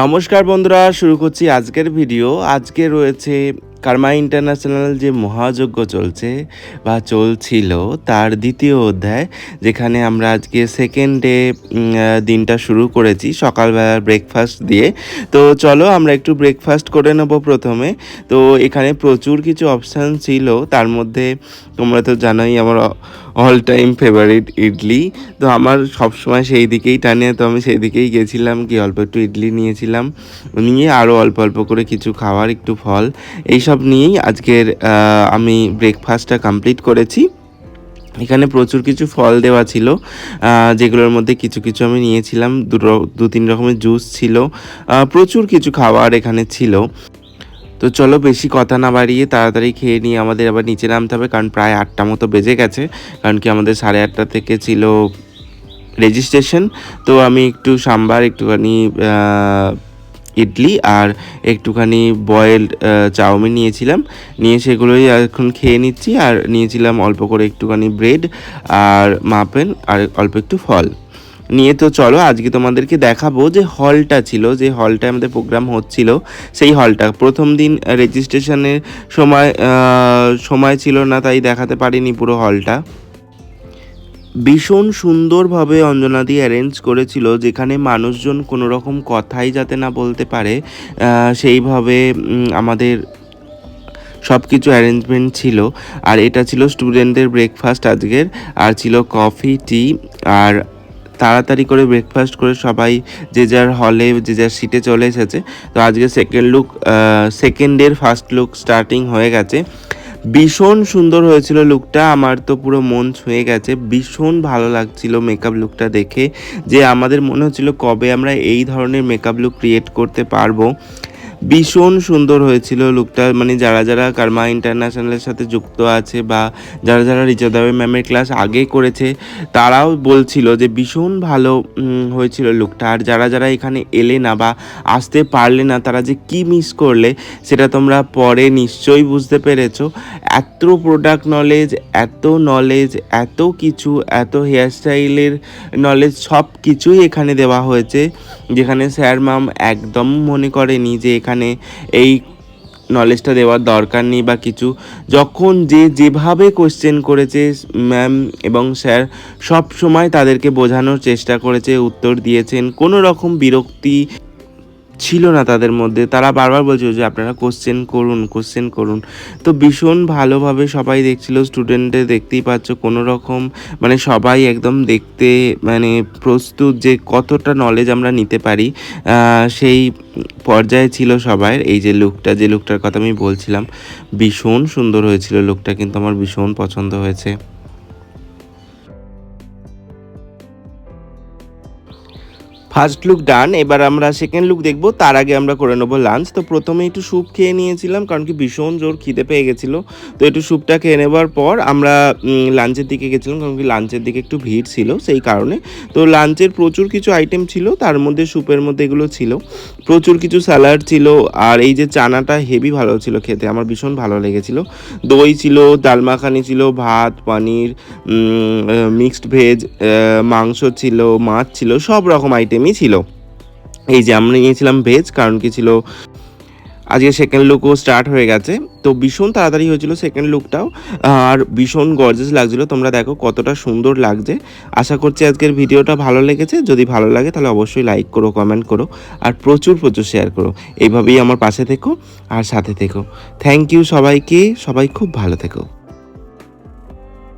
নমস্কার বন্ধুরা, শুরু করছি আজকের ভিডিও। আজকে রয়েছে কার্মা ইন্টারন্যাশনাল যে মহাযজ্ঞ চলছে বা চলছিল, তার দ্বিতীয় অধ্যায়, যেখানে আমরা আজকে সেকেন্ড ডে দিনটা শুরু করেছি সকালবেলা ব্রেকফাস্ট দিয়ে। তো চলো, আমরা একটু ব্রেকফাস্ট করে নেব প্রথমে। তো এখানে প্রচুর কিছু অপশান ছিল, তার মধ্যে তোমরা তো জানোই, আমার অল টাইম ফেভারিট ইডলি। তো আমার সবসময় সেই দিকেই টানে, তো আমি সেই দিকেই গেছিলাম কি অল্প একটু ইডলি নিয়েছিলাম। নিয়ে আরও অল্প অল্প করে কিছু খাওয়ার, একটু ফল। এইসব নিয়েই আজকের আমি ব্রেকফাস্টটা কমপ্লিট করেছি। এখানে প্রচুর কিছু ফল দেওয়া ছিল যেগুলোর মধ্যে কিছু কিছু আমি নিয়েছিলাম। দু তিন রকমের জুস ছিল। প্রচুর কিছু খাবার এখানে ছিল। তো চলো বেশি কথা না বাড়িয়ে তাড়াতাড়ি খেয়ে নিয়ে আমাদের আবার নিচে নামতে হবে, কারণ প্রায় আটটা মতো বেজে গেছে, কারণ কি আমাদের সাড়ে আটটা থেকে ছিল রেজিস্ট্রেশন তো আমি একটু সাম্বার, একটুখানি ইডলি আর একটুখানি বয়েলড চাউমিন নিয়েছিলাম। নিয়ে সেগুলোই এখন খেয়ে নিচ্ছি, আর নিয়েছিলাম অল্প করে একটুখানি ব্রেড আর মাপেন আর অল্প একটু ফল। নিয়ে তো চলো, আজকে তোমাদেরকে দেখাবো যে হলটা ছিল, যে হলটা আমাদের প্রোগ্রাম হচ্ছিল, সেই হলটা। প্রথম দিন রেজিস্ট্রেশনের সময় সময় ছিল না, তাই দেখাতে পারিনি পুরো হলটা। ভীষণ সুন্দরভাবে অঞ্জনাদি অ্যারেঞ্জ করেছিল, যেখানে মানুষজন কোনো রকম কথাই যাতে না বলতে পারে সেইভাবে আমাদের সব কিছু অ্যারেঞ্জমেন্ট ছিল। আর এটা ছিল স্টুডেন্টদের ব্রেকফাস্ট আজকের, আর ছিল কফি টি আর তাড়াতাড়ি করে ব্রেকফাস্ট করে সবাই যে যার হলে যে যার সিটে চলে এসেছে। তো আজকে সেকেন্ড লুক সেকেন্ডের ফার্স্ট লুক স্টার্টিং হয়ে গেছে। ভীষণ সুন্দর হয়েছিল লুকটা আমার তো পুরো মন ছুঁয়ে গেছে। ভীষণ ভালো লাগছিল মেকআপ লুকটা দেখে। যে আমাদের মনে হচ্ছিল কবে আমরা এই ধরনের মেকআপ লুক ক্রিয়েট করতে পারব। ভীষণ সুন্দর হয়েছিল লুকটা। মানে যারা যারা কার্মা ইন্টারন্যাশনালের সাথে যুক্ত আছে বা যারা যারা রিচাদাবে ম্যামের ক্লাস আগে করেছে, তারাও বলছিল যে ভীষণ ভালো হয়েছিল লুকটা। আর যারা যারা এখানে এলে না বা আসতে পারলে না, তারা যে কি মিস করলে, সেটা তোমরা পরে নিশ্চয়ই বুঝতে পেরেছ। এত প্রোডাক্ট নলেজ এত নলেজ এত কিছু, এত হেয়ারস্টাইলের নলেজ সব কিছুই এখানে দেওয়া হয়েছে। যেখানে স্যার ম্যাম একদম মনে করেনি যে এখানে এই নলেজটা দেওয়ার দরকার নেই বা কিছু। যখন যে যেভাবে কোশ্চেন করেছে ম্যাম এবং স্যার সব সময় তাদেরকে বোঝানোর চেষ্টা করেছে, উত্তর দিয়েছেন, কোনো রকম বিরক্তি ছিল না তাদের মধ্যে। তারা বারবার বলছিল যে, আপনারা কোশ্চেন করুন কোশ্চেন করুন। তো ভীষণ ভালোভাবে সবাই দেখছিল স্টুডেন্টদের দেখতেই পাচ্ছ, কোনো রকম মানে সবাই একদম দেখতে মানে প্রস্তুত যে কতটা নলেজ আমরা নিতে পারি। সেই পর্যায়ে ছিল সবাই। এই যে লুকটা যে লুকটার কথা আমি বলছিলাম, ভীষণ সুন্দর হয়েছিল লুকটা কিন্তু আমার ভীষণ পছন্দ হয়েছে। ফার্স্ট লুক ডান এবার আমরা সেকেন্ড লুক দেখব, তার আগে আমরা করে নেব লাঞ্চ তো প্রথমে একটু স্যুপ খেয়ে নিয়েছিলাম, কারণ কি ভীষণ জোর খিদে পেয়ে গেছিল। তো একটু স্যুপটা খেয়ে নেবার পর আমরা লাঞ্চের দিকে গেছিলাম, কারণ কি লাঞ্চের দিকে একটু ভিড় ছিল সেই কারণে। তো লাঞ্চের প্রচুর কিছু আইটেম ছিল, তার মধ্যে স্যুপের মধ্যে এগুলো ছিল। প্রচুর কিছু স্যালাড ছিল, আর এই যে চানাটা হেভি ভালো ছিল খেতে, আমার ভীষণ ভালো লেগেছিল। দই ছিল, ডাল মাখানি ছিল, ভাত, পনির মিক্সড ভেজ মাংস ছিল, মাছ ছিল, সব রকম আইটেমই ছিল। এই যে আমরা নিয়েছিলাম ভেজ কারণ কি ছিল, আজকে সেকেন্ড লুকও স্টার্ট হয়ে গেছে। তো ভীষণ তাড়াতাড়ি হয়েছিল সেকেন্ড লুকটাও আর ভীষণ গর্জেস লাগছিল। তোমরা দেখো কতটা সুন্দর লাগছে। আশা করছি আজকের ভিডিওটা ভালো লেগেছে। যদি ভালো লাগে তাহলে অবশ্যই লাইক করো কমেন্ট করো, আর প্রচুর প্রচুর শেয়ার করো। এইভাবেই আমার পাশে থেকো, আর সাথে থেকো। থ্যাংক ইউ সবাইকে। সবাই খুব ভালো থেকো।